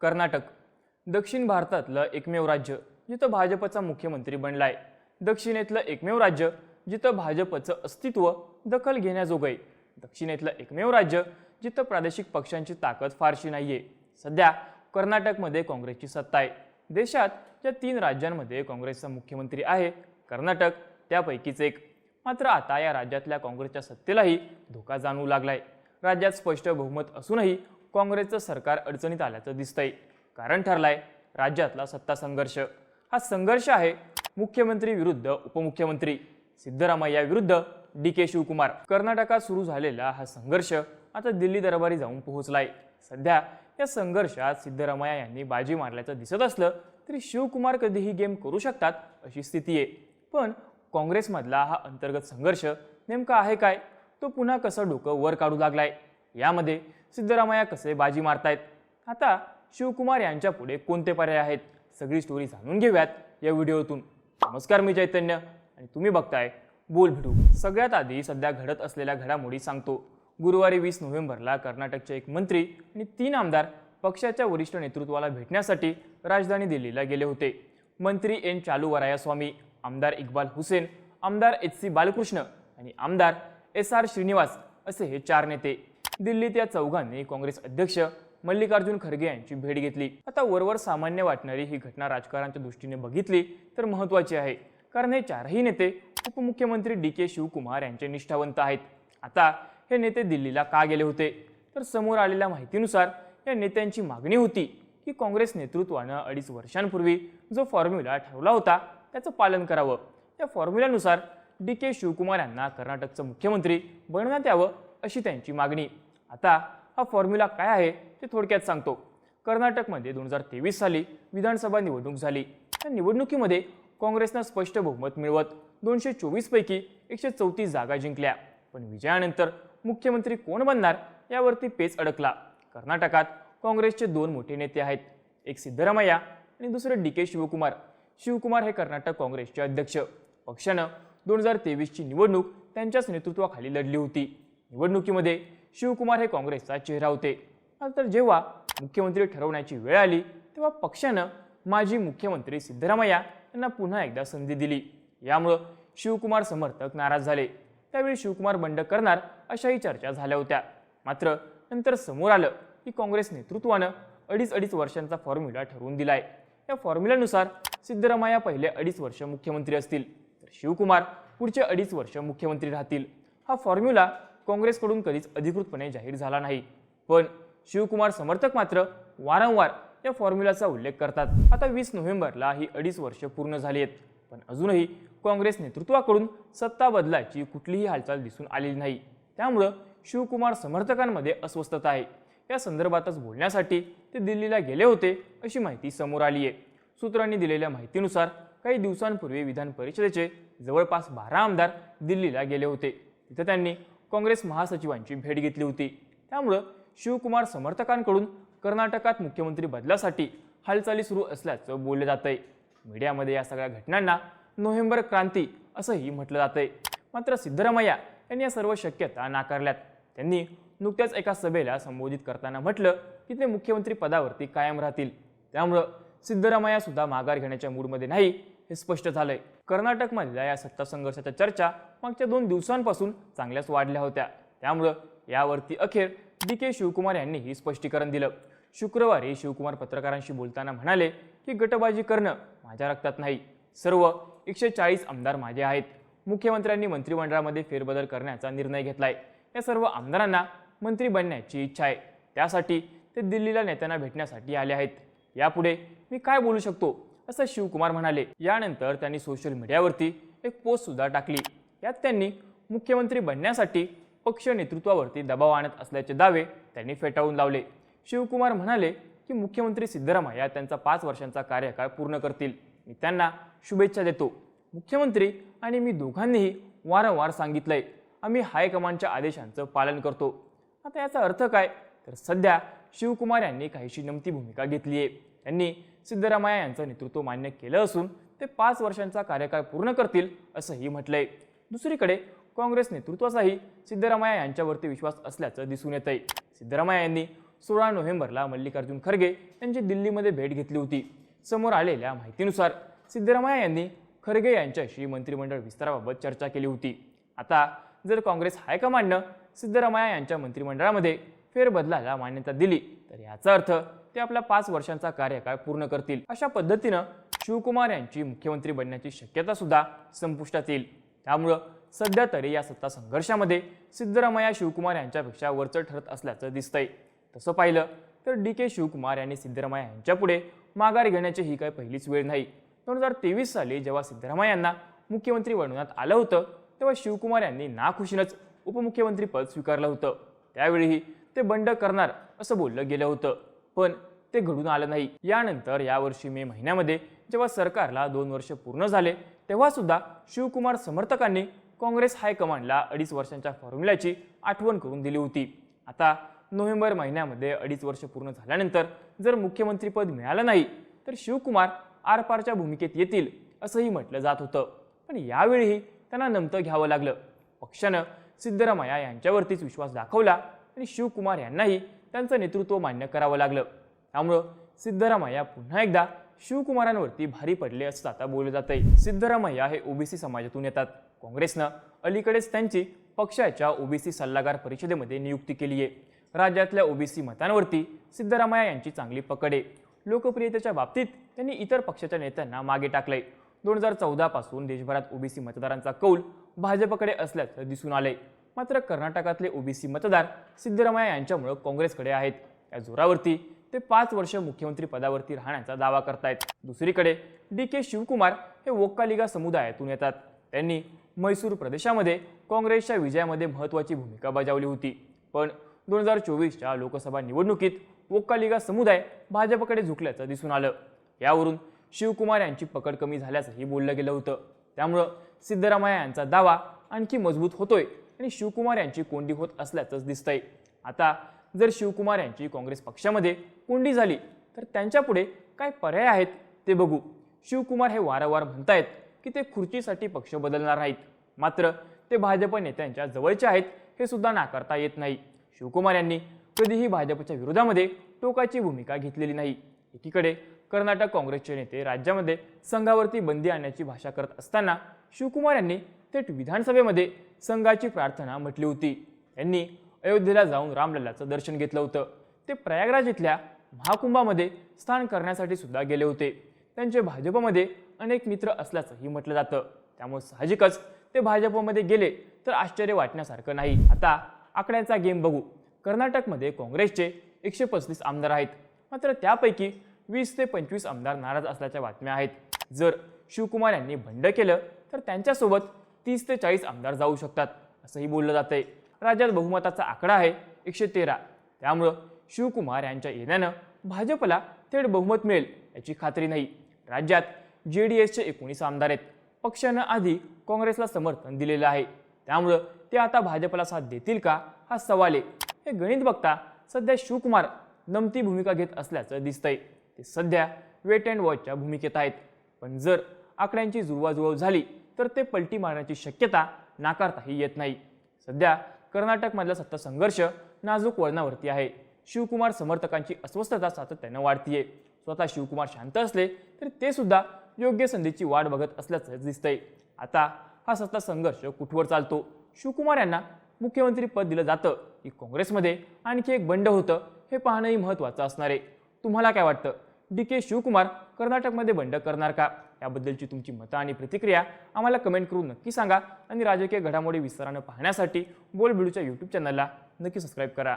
कर्नाटक. दक्षिण भारतातलं एकमेव राज्य जिथं भाजपचा मुख्यमंत्री बनला आहे दक्षिणेतलं एकमेव राज्य जिथं भाजपचं अस्तित्व दखल घेण्याजोगं आहे दक्षिणेतलं एकमेव राज्य जिथं प्रादेशिक पक्षांची ताकद फारशी नाही आहे सध्या कर्नाटकमध्ये काँग्रेसची सत्ता आहे. देशात ज्या तीन राज्यांमध्ये काँग्रेसचा मुख्यमंत्री आहे कर्नाटक त्यापैकीच एक. मात्र आता या राज्यातल्या काँग्रेसच्या सत्तेलाही धोका जाणवू लागलाय. राज्यात स्पष्ट बहुमत असूनही काँग्रेसचं सरकार अडचणीत आल्याचं दिसतंय. कारण ठरलाय राज्यातला सत्ता संघर्ष. हा संघर्ष आहे मुख्यमंत्री विरुद्ध उपमुख्यमंत्री. सिद्धरामय्या विरुद्ध डी के शिवकुमार. कर्नाटकात सुरू झालेला हा संघर्ष आता दिल्ली दरबारी जाऊन पोहोचलाय. सध्या या संघर्षात सिद्धरामय्या यांनी बाजी मारल्याचं दिसत असलं तरी शिवकुमार कधीही गेम करू शकतात अशी स्थिती आहे. पण काँग्रेसमधला हा अंतर्गत संघर्ष नेमका आहे काय? तो पुन्हा कसं डोकं वर काढू लागलाय? यामध्ये सिद्धरामय्या कसे बाजी मारतायत? आता शिवकुमार यांच्या पुढे कोणते पर्याय आहेत? सगळी स्टोरी जाणून घेऊयात या व्हिडिओतून. नमस्कार मी चैतन्य आणि तुम्ही बघताय बोल भिडू. सगळ्यात आधी सध्या घडत असलेल्या घडामोडी सांगतो. गुरुवारी वीस नोव्हेंबरला कर्नाटकचे एक मंत्री आणि तीन आमदार पक्षाच्या वरिष्ठ नेतृत्वाला भेटण्यासाठी राजधानी दिल्लीला गेले होते. मंत्री एन चालूवरायास्वामी आमदार इक्बाल हुसेन आमदार एच सी बालकृष्ण आणि आमदार एस आर श्रीनिवास असे हे चार नेते. दिल्लीत या चौघांनी काँग्रेस अध्यक्ष मल्लिकार्जुन खरगे यांची भेट घेतली. आता वरवर सामान्य वाटणारी ही घटना राजकारणाच्या दृष्टीने बघितली तर महत्वाची आहे. कारण हे चारही नेते उपमुख्यमंत्री डी के शिवकुमार यांचे निष्ठावंत आहेत. आता हे नेते दिल्लीला का गेले होते? तर समोर आलेल्या माहितीनुसार या नेत्यांची मागणी होती की काँग्रेस नेतृत्वानं अडीच वर्षांपूर्वी जो फॉर्म्युला ठरवला होता त्याचं पालन करावं. या फॉर्म्युल्यानुसार डी के शिवकुमार यांना कर्नाटकचं मुख्यमंत्री बनवण्यात यावं अशी त्यांची मागणी. आता हा फॉर्म्युला काय आहे ते थोडक्यात सांगतो. कर्नाटकमध्ये दोन हजार तेवीस साली विधानसभा निवडणूक झाली. त्या निवडणुकीमध्ये काँग्रेसनं स्पष्ट बहुमत मिळवत दोनशे चोवीसपैकी एकशे चौतीस जागा जिंकल्या. पण विजयानंतर मुख्यमंत्री कोण बनणार यावरती पेच अडकला. कर्नाटकात काँग्रेसचे दोन मोठे नेते आहेत एक सिद्धरामय्या आणि दुसरे डी के शिवकुमार. शिवकुमार हे कर्नाटक काँग्रेसचे अध्यक्ष. पक्षानं दोन हजार तेवीसची निवडणूक त्यांच्याच नेतृत्वाखाली लढली होती. निवडणुकीमध्ये शिवकुमार हे काँग्रेसचा चेहरा होते. तर जेव्हा मुख्यमंत्री ठरवण्याची वेळ आली तेव्हा पक्षानं माजी मुख्यमंत्री सिद्धरामय्या यांना पुन्हा एकदा संधी दिली. यामुळं शिवकुमार समर्थक नाराज झाले. त्यावेळी शिवकुमार बंड करणार अशाही चर्चा झाल्या होत्या. मात्र नंतर समोर आलं की काँग्रेस नेतृत्वानं अडीच अडीच वर्षांचा फॉर्म्युला ठरवून दिलाय. या फॉर्म्युल्यानुसार सिद्धरामय्या पहिले अडीच वर्ष मुख्यमंत्री असतील. तर शिवकुमार पुढचे अडीच वर्ष मुख्यमंत्री राहतील. हा फॉर्म्युला काँग्रेसकडून कधीच अधिकृतपणे जाहीर झाला नाही. पण शिवकुमार समर्थक मात्र वारंवार या फॉर्म्युलाचा उल्लेख करतात. आता वीस नोव्हेंबरला ही अडीच वर्ष पूर्ण झाली आहेत पण अजूनही काँग्रेस नेतृत्वाकडून सत्ता बदलाची कुठलीही हालचाल दिसून आलेली नाही. त्यामुळं शिवकुमार समर्थकांमध्ये अस्वस्थता आहे. या संदर्भातच बोलण्यासाठी ते दिल्लीला गेले होते अशी माहिती समोर आली आहे सूत्रांनी दिलेल्या माहितीनुसार काही दिवसांपूर्वी विधान परिषदेचे जवळपास बारा आमदार दिल्लीला गेले होते. तिथं त्यांनी काँग्रेस महासचिवांची भेट घेतली होती. त्यामुळं शिवकुमार समर्थकांकडून कर्नाटकात मुख्यमंत्री बदलासाठी हालचाली सुरू असल्याचं बोललं जातंय. मीडियामध्ये या सगळ्या घटनांना नोव्हेंबर क्रांती असंही म्हटलं जातंय. मात्र सिद्धरामय्या यांनी या सर्व शक्यता नाकारल्यात. त्यांनी नुकत्याच एका सभेला संबोधित करताना म्हटलं की ते मुख्यमंत्री पदावरती कायम राहतील. त्यामुळं सिद्धरामय्या सुद्धा माघार घेण्याच्या मूडमध्ये नाही. हे स्पष्ट झालंय. कर्नाटकमधल्या या सत्ता संघर्षाच्या चर्चा मागच्या दोन दिवसांपासून चांगल्याच वाढल्या होत्या. त्यामुळं यावरती अखेर डी के शिवकुमार यांनीही स्पष्टीकरण दिलं. शुक्रवारी शिवकुमार पत्रकारांशी बोलताना म्हणाले की गटबाजी करणं माझ्या रक्तात नाही. सर्व एकशे चाळीस आमदार माझे आहेत. मुख्यमंत्र्यांनी मंत्रिमंडळामध्ये फेरबदल करण्याचा निर्णय घेतलाय. या सर्व आमदारांना मंत्री बनण्याची इच्छा आहे. त्यासाठी ते दिल्लीला नेत्यांना भेटण्यासाठी आले आहेत. यापुढे मी काय बोलू शकतो असं शिवकुमार म्हणाले. यानंतर त्यांनी सोशल मीडियावरती एक पोस्ट सुद्धा टाकली. यात त्यांनी मुख्यमंत्री बनण्यासाठी पक्ष नेतृत्वावरती दबाव आणत असल्याचे दावे त्यांनी फेटाळून लावले. शिवकुमार म्हणाले की मुख्यमंत्री सिद्धरामय्या त्यांचा पाच वर्षांचा कार्यकाळ पूर्ण करतील. मी त्यांना शुभेच्छा देतो. मुख्यमंत्री आणि मी दोघांनीही वारंवार सांगितलंय आम्ही हायकमांडच्या आदेशांचं पालन करतो. आता याचा अर्थ काय? तर सध्या शिवकुमार यांनी काहीशी नमती भूमिका घेतली आहे त्यांनी सिद्धरामय्या यांचं नेतृत्व मान्य केलं असून ते पाच वर्षांचा कार्यकाळ पूर्ण करतील असंही म्हटलंय. दुसरीकडे काँग्रेस नेतृत्वाचाही सिद्धरामय्या यांच्यावरती विश्वास असल्याचं दिसून येत आहे सिद्धरामय्या यांनी सोळा नोव्हेंबरला मल्लिकार्जुन खरगे यांची दिल्लीमध्ये भेट घेतली होती. समोर आलेल्या माहितीनुसार सिद्धरामय्या यांनी खरगे यांच्याशी मंत्रिमंडळ विस्ताराबाबत चर्चा केली होती. आता जर काँग्रेस हायकमांडनं सिद्धरामय्या यांच्या मंत्रिमंडळामध्ये फेरबदलाला मान्यता दिली तर याचा अर्थ ते आपला पाच वर्षांचा कार्यकाळ पूर्ण करतील. अशा पद्धतीनं शिवकुमार यांची मुख्यमंत्री बनण्याची शक्यता सुद्धा संपुष्टात येईल. त्यामुळं सध्या तरी या सत्ता संघर्षामध्ये सिद्धरामय्या शिवकुमार यांच्यापेक्षा वरचं ठरत असल्याचं दिसतंय. तसं पाहिलं तर डी के शिवकुमार यांनी सिद्धरामय्या यांच्यापुढे माघार घेण्याची ही काही पहिलीच वेळ नाही. दोन हजार तेवीस साली जेव्हा सिद्धरामय्या यांना मुख्यमंत्री बनवण्यात आलं होतं तेव्हा शिवकुमार यांनी नाखुशीनंच उपमुख्यमंत्री पद स्वीकारलं होतं. त्यावेळीही ते बंड करणार असं बोललं गेलं होतं. पण ते घडून आलं नाही. यानंतर यावर्षी मे महिन्यामध्ये जेव्हा सरकारला दोन वर्ष पूर्ण झाले तेव्हा सुद्धा शिवकुमार समर्थकांनी काँग्रेस हायकमांडला अडीच वर्षांच्या फॉर्म्युल्याची आठवण करून दिली होती. आता नोव्हेंबर महिन्यामध्ये अडीच वर्ष पूर्ण झाल्यानंतर जर मुख्यमंत्रीपद मिळालं नाही तर शिवकुमार आरपारच्या भूमिकेत येतील असंही म्हटलं जात होतं. पण यावेळीही त्यांना नमतं घ्यावं लागलं. पक्षानं सिद्धरामय्या यांच्यावरतीच विश्वास दाखवला आणि शिवकुमार यांनाही त्यांचं नेतृत्व मान्य करावं लागलं. त्यामुळं सिद्धरामय्या पुन्हा एकदा शिवकुमारांवरती भारी पडले असं आता बोललं जात आहे सिद्धरामय्या हे ओबीसी समाजातून येतात. काँग्रेसनं अलीकडेच त्यांची पक्षाच्या ओबीसी सल्लागार परिषदेमध्ये नियुक्ती केली आहे राज्यातल्या ओबीसी मतांवरती सिद्धरामय्या यांची चांगली पकड आहे. लोकप्रियतेच्या बाबतीत त्यांनी इतर पक्षाच्या नेत्यांना मागे टाकलंय. दोन हजार चौदापासून देशभरात ओबीसी मतदारांचा कौल भाजपकडे असल्याचं दिसून आलंय. मात्र कर्नाटकातले ओबीसी मतदार सिद्धरामय्या यांच्यामुळं काँग्रेसकडे आहेत. या जोरावरती ते पाच वर्ष मुख्यमंत्री पदावरती राहण्याचा दावा करतायत. दुसरीकडे डी के शिवकुमार हे वोक्कालिगा समुदायातून येतात. त्यांनी म्हैसूर प्रदेशामध्ये काँग्रेसच्या विजयामध्ये महत्त्वाची भूमिका बजावली होती. पण दोन हजार चोवीसच्या लोकसभा निवडणुकीत वोक्कालिगा समुदाय भाजपकडे झुकल्याचं दिसून आलं. यावरून शिवकुमार यांची पकड कमी झाल्याचंही बोललं गेलं होतं. त्यामुळं सिद्धरामय्या यांचा दावा आणखी मजबूत होतोय आणि शिवकुमार यांची कोंडी होत असल्याचंच दिसतंय. आता जर शिवकुमार यांची काँग्रेस पक्षामध्ये कोंडी झाली तर त्यांच्यापुढे काय पर्याय आहेत ते बघू. शिवकुमार हे वारंवार म्हणतायत की ते खुर्चीसाठी पक्ष बदलणार आहेत मात्र ते भाजप नेत्यांच्या जवळचे आहेत हे सुद्धा नाकारता येत नाही. शिवकुमार यांनी कधीही भाजपच्या विरोधामध्ये टोकाची भूमिका घेतलेली नाही. एकीकडे कर्नाटक काँग्रेसचे नेते राज्यामध्ये संघावरती बंदी आणण्याची भाषा करत असताना शिवकुमार यांनी थेट विधानसभेमध्ये संघाची प्रार्थना म्हटली होती. त्यांनी अयोध्येला जाऊन रामलल्लाचं दर्शन घेतलं होतं. ते प्रयागराज इथल्या महाकुंभामध्ये स्थान करण्यासाठी सुद्धा गेले होते. त्यांचे भाजपमध्ये अनेक मित्र असल्याचंही म्हटलं जातं. त्यामुळे साहजिकच ते भाजपमध्ये गेले तर आश्चर्य वाटण्यासारखं नाही. आता आकड्यांचा गेम बघू. कर्नाटकमध्ये काँग्रेसचे एकशे पस्तीस आमदार आहेत. मात्र त्यापैकी वीस ते पंचवीस आमदार नाराज असल्याच्या बातम्या आहेत. जर शिवकुमार यांनी भंड केलं तर त्यांच्यासोबत तीस ते चाळीस आमदार जाऊ शकतात असंही बोललं जातंय. राज्यात बहुमताचा आकडा आहे एकशे तेरा. त्यामुळं शिवकुमार यांच्या येण्यानं भाजपला थेट बहुमत मिळेल याची खात्री नाही. राज्यात जे डी एसचे एकोणीस आमदार आहेत. पक्षानं आधी काँग्रेसला समर्थन दिलेलं आहे. त्यामुळं ते आता भाजपला साथ देतील का? हा सवाल आहे. हे गणित बघता सध्या शिवकुमार नमती भूमिका घेत असल्याचं दिसतंय. ते सध्या वेट अँड वॉचच्या भूमिकेत आहेत. पण जर आकड्यांची जुळवाजुळव झाली तर ते पलटी मारण्याची शक्यता नाकारताही येत नाही. सध्या कर्नाटकमधला सत्ता संघर्ष नाजूक वळणावरती आहे. शिवकुमार समर्थकांची अस्वस्थता सातत्यानं वाढतीये. स्वतः शिवकुमार शांत असले तरी ते सुद्धा योग्य संधीची वाट बघत असल्याचं दिसतंय. आता हा सत्ता संघर्ष कुठवर चालतो? शिवकुमार यांना मुख्यमंत्री पद दिलं जातं की काँग्रेसमध्ये. आणखी एक बंड होतं हे पाहणंही महत्त्वाचं असणार आहे. तुम्हाला काय वाटतं? डी के शिवकुमार कर्नाटकमध्ये बंड करणार का? याबद्दलची तुमची मतं आणि प्रतिक्रिया आम्हाला कमेंट करून नक्की सांगा. आणि राजकीय घडामोडी विस्तारानं पाहण्यासाठी बोलबिडूच्या यूट्यूब चॅनलला नक्की सबस्क्राईब करा.